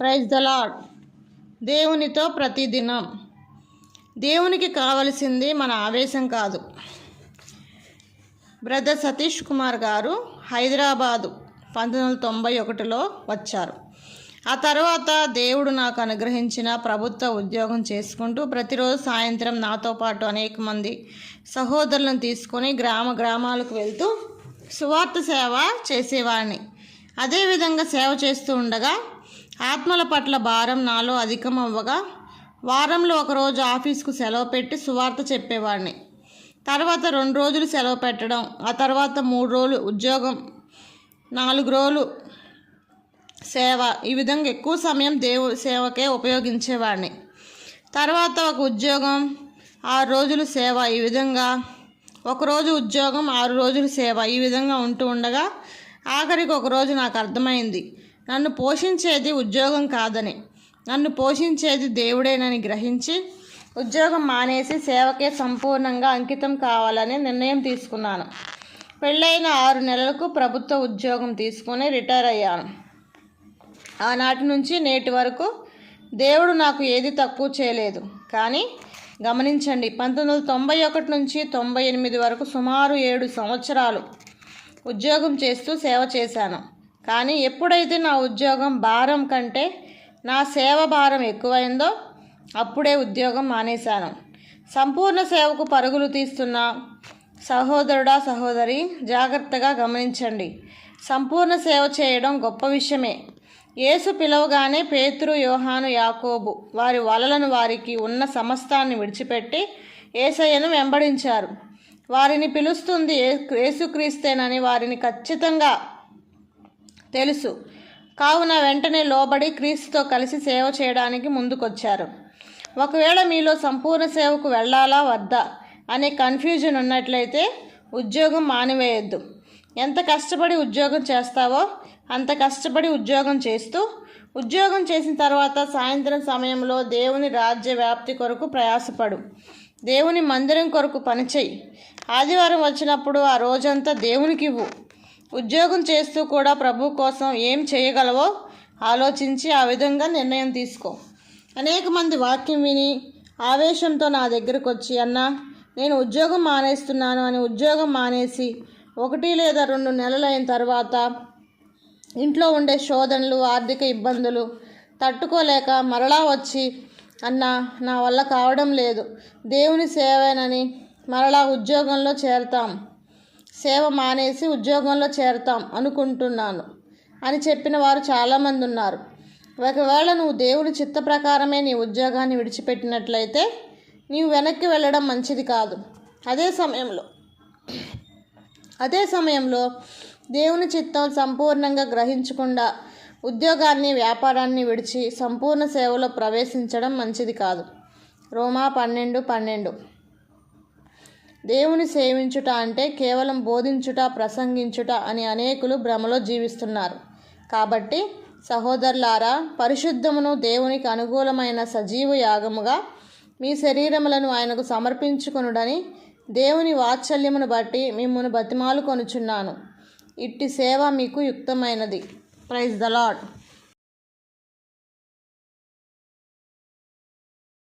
Praise the lord దేవునితో ప్రతిదినం. దేవునికి కావలసింది మన ఆవేశం కాదు. బ్రదర్ సతీష్ కుమార్ గారు హైదరాబాదు పంతొమ్మిది వందల తొంభై ఒకటిలో వచ్చారు. ఆ తర్వాత దేవుడు నాకు అనుగ్రహించిన ప్రభుత్వ ఉద్యోగం చేసుకుంటూ ప్రతిరోజు సాయంత్రం నాతో పాటు అనేక మంది సహోదరులను తీసుకొని గ్రామ గ్రామాలకు వెళ్తూ సువార్త సేవ చేసేవాడిని. అదేవిధంగా సేవ చేస్తూ ఉండగా ఆత్మల పట్ల భారం నాలో అధికం అవ్వగా వారంలో ఒకరోజు ఆఫీస్కు సెలవు పెట్టి సువార్త చెప్పేవాడిని తర్వాత రెండు రోజులు సెలవు పెట్టడం ఆ తర్వాత మూడు రోజులు ఉద్యోగం నాలుగు రోజులు సేవ ఈ విధంగా ఎక్కువ సమయం దేవు సేవకే ఉపయోగించేవాడిని తర్వాత ఒక ఉద్యోగం ఆరు రోజులు సేవ ఈ విధంగా ఒకరోజు ఉద్యోగం ఆరు రోజులు సేవ ఈ విధంగా ఉంటూ ఉండగా ఆఖరికి ఒకరోజు నాకు అర్థమైంది. నన్ను పోషించేది ఉద్యోగం కాదని. నన్ను పోషించేది దేవుడేనని గ్రహించి ఉద్యోగం మానేసి సేవకే సంపూర్ణంగా అంకితం కావాలని నిర్ణయం తీసుకున్నాను. పెళ్ళైన ఆరు నెలలకు ప్రభుత్వ ఉద్యోగం తీసుకొని రిటైర్ అయ్యాను. ఆనాటి నుంచి నేటి వరకు దేవుడు నాకు ఏది తక్కువ చేయలేదు. కానీ గమనించండి పంతొమ్మిది వందల తొంభై ఒకటి నుంచి తొంభై ఎనిమిది వరకు సుమారు ఏడు సంవత్సరాలు ఉద్యోగం చేస్తూ సేవ చేశాను. కానీ ఎప్పుడైతే నా ఉద్యోగం భారం కంటే నా సేవ భారం ఎక్కువైందో అప్పుడే ఉద్యోగం మానేశాను. సంపూర్ణ సేవకు పరుగులు తీస్తున్న సహోదరుడా సహోదరి జాగ్రత్తగా గమనించండి. సంపూర్ణ సేవ చేయడం గొప్ప విషయమే. యేసు పిలవగానే పేతురు యోహాను యాకోబు వారి వలలను వారికి ఉన్న సమస్తాన్ని విడిచిపెట్టి ఏసయ్యను వెంబడించారు. వారిని పిలుస్తుంది ఏ- యేసుక్రీస్తేనని వారిని ఖచ్చితంగా తెలుసు. కావున వెంటనే లోబడి క్రీస్తుతో కలిసి సేవ చేయడానికి ముందుకొచ్చారు. ఒకవేళ మీలో సంపూర్ణ సేవకు వెళ్ళాలా వద్దా? అనే కన్ఫ్యూజన్ ఉన్నట్లయితే ఉద్యోగం మానివేయద్దు. ఎంత కష్టపడి ఉద్యోగం చేస్తావో అంత కష్టపడి ఉద్యోగం చేస్తూ ఉద్యోగం చేసిన తర్వాత సాయంత్రం సమయంలో దేవుని రాజ్య వ్యాప్తి కొరకు ప్రయాసపడు. దేవుని మందిరం కొరకు పనిచేయి. ఆదివారం వచ్చినప్పుడు ఆ రోజంతా దేవునికి ఇవ్వు. ఉద్యోగం చేస్తూ కూడా ప్రభు కోసం ఏం చేయగలవో ఆలోచించి ఆ విధంగా నిర్ణయం తీసుకో. అనేక మంది వాక్యం విని ఆవేశంతో నా దగ్గరకు వచ్చి అన్న నేను ఉద్యోగం మానేస్తున్నాను అని ఉద్యోగం మానేసి ఒకటి లేదా రెండు నెలలైన తర్వాత ఇంట్లో ఉండే శోధనలు ఆర్థిక ఇబ్బందులు తట్టుకోలేక మరలా వచ్చి అన్న నా వల్ల కావడం లేదు. దేవుని సేవేనని మరలా ఉద్యోగంలో చేరతాం. సేవ మానేసి ఉద్యోగంలో చేరతాం అనుకుంటున్నాను అని చెప్పిన వారు చాలామంది ఉన్నారు ఒకవేళ నువ్వు దేవుని చిత్త ప్రకారమే నీ ఉద్యోగాన్ని విడిచిపెట్టినట్లయితే నీవు వెనక్కి వెళ్ళడం మంచిది కాదు. అదే సమయంలో అదే సమయంలో దేవుని చిత్తం సంపూర్ణంగా గ్రహించకుండా ఉద్యోగాన్ని వ్యాపారాన్ని విడిచి సంపూర్ణ సేవలో ప్రవేశించడం మంచిది కాదు. రోమా పన్నెండు పన్నెండు. దేవుని సేవించుట అంటే కేవలం బోధించుట ప్రసంగించుట అని అనేకులు భ్రమలో జీవిస్తున్నారు. కాబట్టి సహోదరులారా పరిశుద్ధమును దేవునికి అనుకూలమైన సజీవ యాగముగా మీ శరీరములను ఆయనకు సమర్పించుకొనుడని దేవుని వాత్సల్యమును బట్టి మిమ్మల్ని బతిమాలు కొనుచున్నాను. ఇట్టి సేవ మీకు యుక్తమైనది. Praise the lord